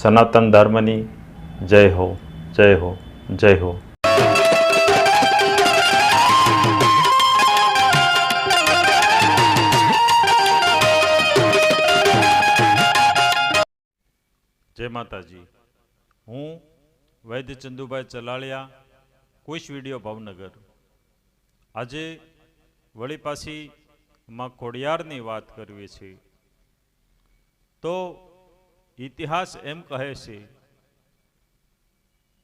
સનાતન ધર્મની જય હો જય હો જય હો. જય માતાજી. હું વૈદ્ય ચંદુભાઈ ચલાળિયા, કુશ વીડિયો ભાવનગર. આજે વળી પાછી માં ખોડિયારની વાત કરવી છે. તો ઇતિહાસ એમ કહે છે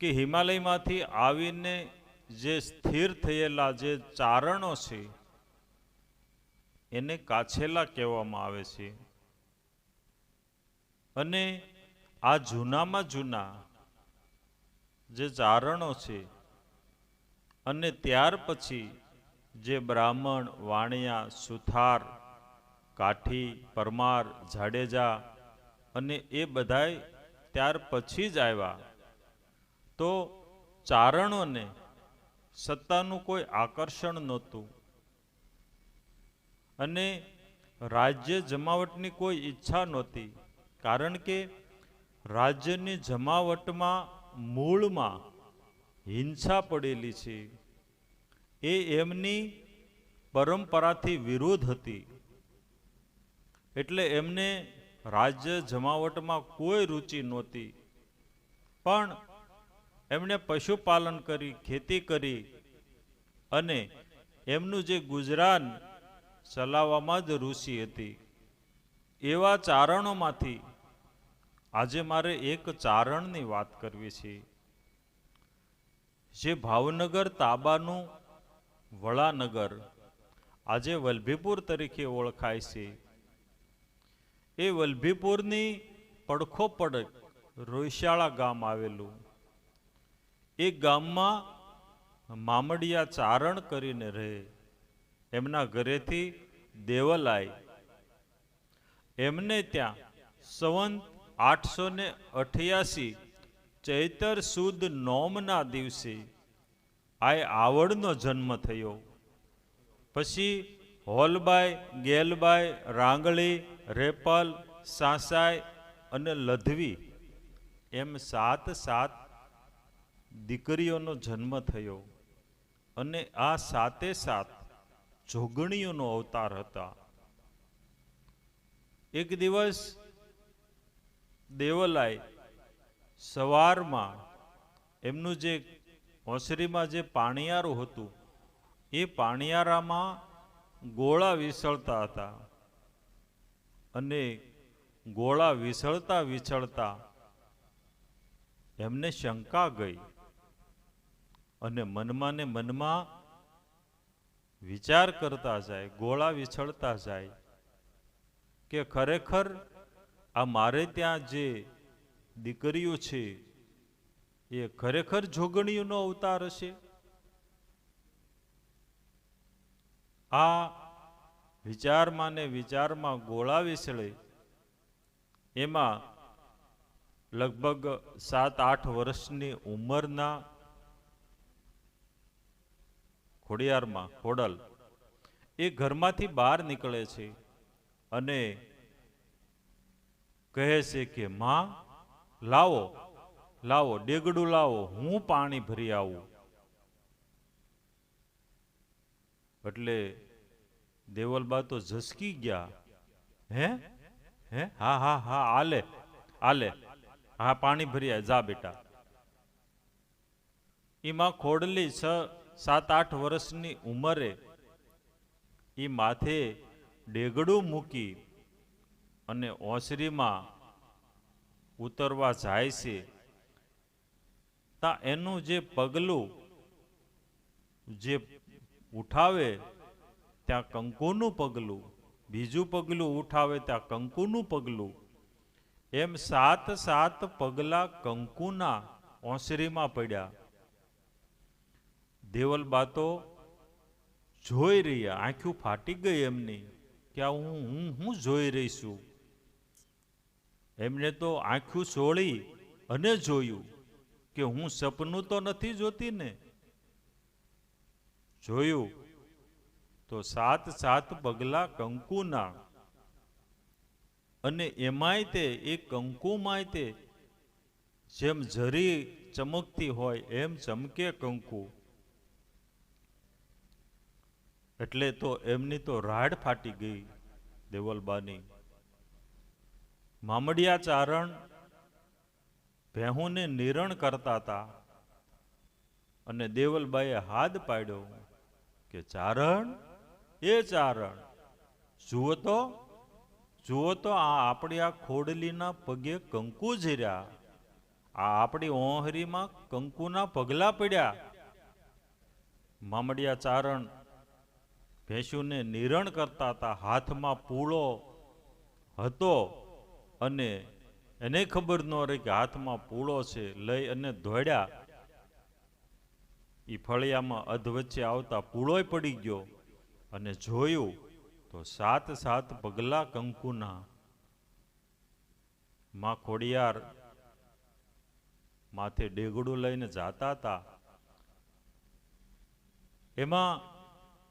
કે હિમાલયમાંથી આવીને જે સ્થિર થયેલા જે ચારણો છે, એને કાછેલા કહેવામાં આવે છે. અને આ જૂનામાં જૂના જે ચારણો છે અને ત્યાર પછી જે બ્રાહ્મણ, વાણિયા, સુથાર, કાઠી, પરમાર, જાડેજા અને એ બધાય ત્યાર પછી જ આવ્યા. તો ચારણોને સત્તાનું કોઈ આકર્ષણ નહોતું. અને રાજ્ય જમાવટની કોઈ ઈચ્છા નહોતી. કારણ કે રાજ્યની જમાવટમાં મૂળમાં હિંસા પડેલી છે. એ એમની પરંપરાથી વિરોધ હતી. એટલે એમને રાજ્ય જમાવટમાં કોઈ રુચિ નહોતી. પણ એમણે પશુપાલન કરી, ખેતી કરી અને એમનું જે ગુજરાન ચલાવવામાં જ રુચિ હતી. એવા ચારણોમાંથી આજે મારે એક ચારણની વાત કરવી છે. જે ભાવનગર તાબાનું વડાનગર આજે વલભીપુર તરીકે ઓળખાય છે. એ વલભીપુરની પડખો પડક રોયશાળા ગામ આવેલું. એ ગામમાં મામડિયા ચારણ કરીને રહે. એમના ઘરેથી દેવલાય. એમને ત્યાં સંવંત આઠસો ને અઠ્યાસી ચૈતર સુદ નોમના દિવસે આ આવડનો જન્મ થયો. પછી હોલબાઈ ગેલબાઈ રાંગળી રેપલ, સાસાઈ અને લધવી એમ સાત સાત દીકરીઓનો જન્મ થયો અને આ સાતે સાત જોગણીઓનો અવતાર હતા. એક દિવસ દેવલાય સવારમાં એમનું જે ઓસરીમાં જે પાણિયારું હતું, એ પાણિયારામાં ગોળા વિસળતા હતા. અને ગોળા વિસળતા વિસળતા એમને શંકા ગઈ અને મનમાં ને મનમાં વિચાર કરતા જાય, ગોળા વિછળતા જાય કે ખરેખર આ મારે ત્યાં જે દીકરીઓ છે, એ ખરેખર જોગણીઓનો અવતાર હશે? આ વિચારમાં ને વિચારમાં ગોળા વિસળે. એમાં લગભગ સાત, આઠ વર્ષની ઉંમરના ખોડિયારમાં, ખોડલ, એ ઘરમાંથી બહાર નીકળે છે અને કહે છે કે, માં, લાવો લાવો, ડેગડું લાવો, હું પાણી ભરી આવું. એટલે દેવલબા તો ઝસકી ગયા. હે? હે? હા હા હા, આલે આલે. હા, પાણી ભરી આય. જા બેટા. એમાં ખોડલી છ સાત, આઠ વર્ષની ઉંમરે એ માથે ડેગડું મૂકી અને ઓસરીમાં ઉતરવા જાય છે. તા એનું જે પગલું જે ઉઠાવે ત્યાં કંકુનું પગલું, બીજું પગલું ઉઠાવે ત્યાં કંકુનું પગલું. એમ સાત સાત પગલા કંકુના ઓસરીમાં પડ્યા. દેવલબા તો જોઈ રહ્યા આંખું ફાટી ગઈ એમની, કે હું હું હું જોઈ રહી છું. એમને તો આંખું સોળી અને જોયું કે હું સપનું તો નથી જોતી ને. જોયું તો સાત સાત પગલા કંકુના. અને એમાંય તે એ કંકુમાંય તે જેમ જરી ચમકતી હોય એમ ચમકે કંકુ. એટલે તો એમની તો રાડ ફાટી ગઈ દેવલબાની. મામડિયા ચારણ ભેહુને નિરણ કરતા હતા અને દેવલબાઈએ હાથ પાડ્યો કે ચારણ એ ચારણ જુઓ તો જુઓ તો આ આપણી આ ખોડલીના પગે કંકુ જીર્યા આ આપણી ઓહરીમાં કંકુના પગલા પડ્યા. મામડિયા ચારણ ભેંસુને નિરણ કરતા હતા. હાથમાં પૂળો હતો અને એને ખબર ન રહી કે હાથમાં પૂળો છે. લઈ અને દોડ્યા. એ ફળિયામાં અધવચ્ચે આવતા પૂળોય પડી ગયો. અને જોયું તો સાત સાત પગલા કંકુના માં ખોડિયાર માથે ડેગડું લઈને જાતા હતા. એમાં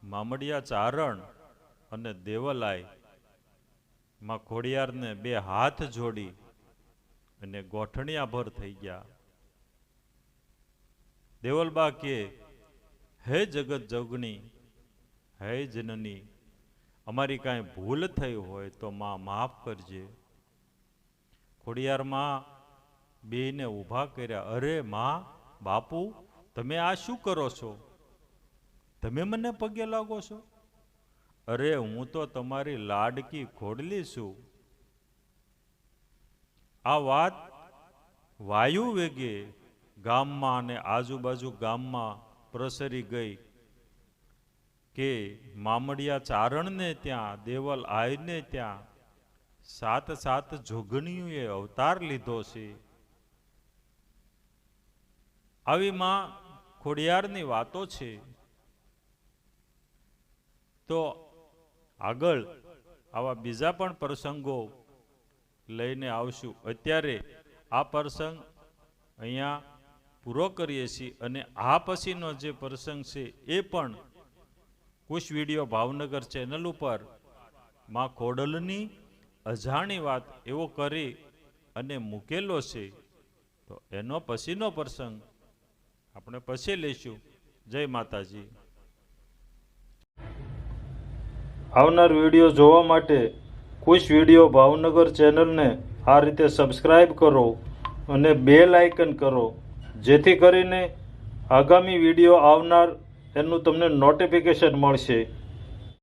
મામડિયા ચારણ અને દેવલાયમાં ખોડિયારને બે હાથ જોડી અને ગોઠણિયાભર થઈ ગયા. દેવલબા કે, હે જગત જગણી હે જનની, અમારી કાંઈ ભૂલ થઈ હોય તો માં માફ કરજે. ખોડિયારમાં બેને ઊભા કર્યા, અરે માં, બાપુ, તમે આ શું કરો છો? તમે મને પગે લાગો છો? અરે હું તો તમારી લાડકી ખોડલી છું. આ વાત વાયુ વેગે ગામમાં અને આજુબાજુ ગામમાં પ્રસરી ગઈ. કે મામડિયા ચારણને ત્યાં, દેવલ આયને ત્યાં સાત સાત જોગણીઓએ અવતાર લીધો છે. આવી માં ખોડિયારની વાતો છે. તો આગળ આવા બીજા પણ પ્રસંગો લઈને આવશું. અત્યારે આ પ્રસંગ અહીંયા પૂરો કરીએ છીએ અને આ પછીનો જે પ્રસંગ છે એ પણ કુશ વીડિયો ભાવનગર ચેનલ ઉપરમાં ખોડલની અજાણી વાત એવો કરી અને મૂકેલો છે, તો એનો પછીનો પ્રસંગ આપણે પછી લઈશું. જય માતાજી. આવનાર વીડિયો જોવા માટે કુશ વીડિયો ભાવનગર ચેનલને આ રીતે સબસ્ક્રાઈબ કરો અને બેલ આઇકન કરો, જેથી કરીને આગામી વીડિયો આવનાર એનું તમને નોટિફિકેશન મળશે.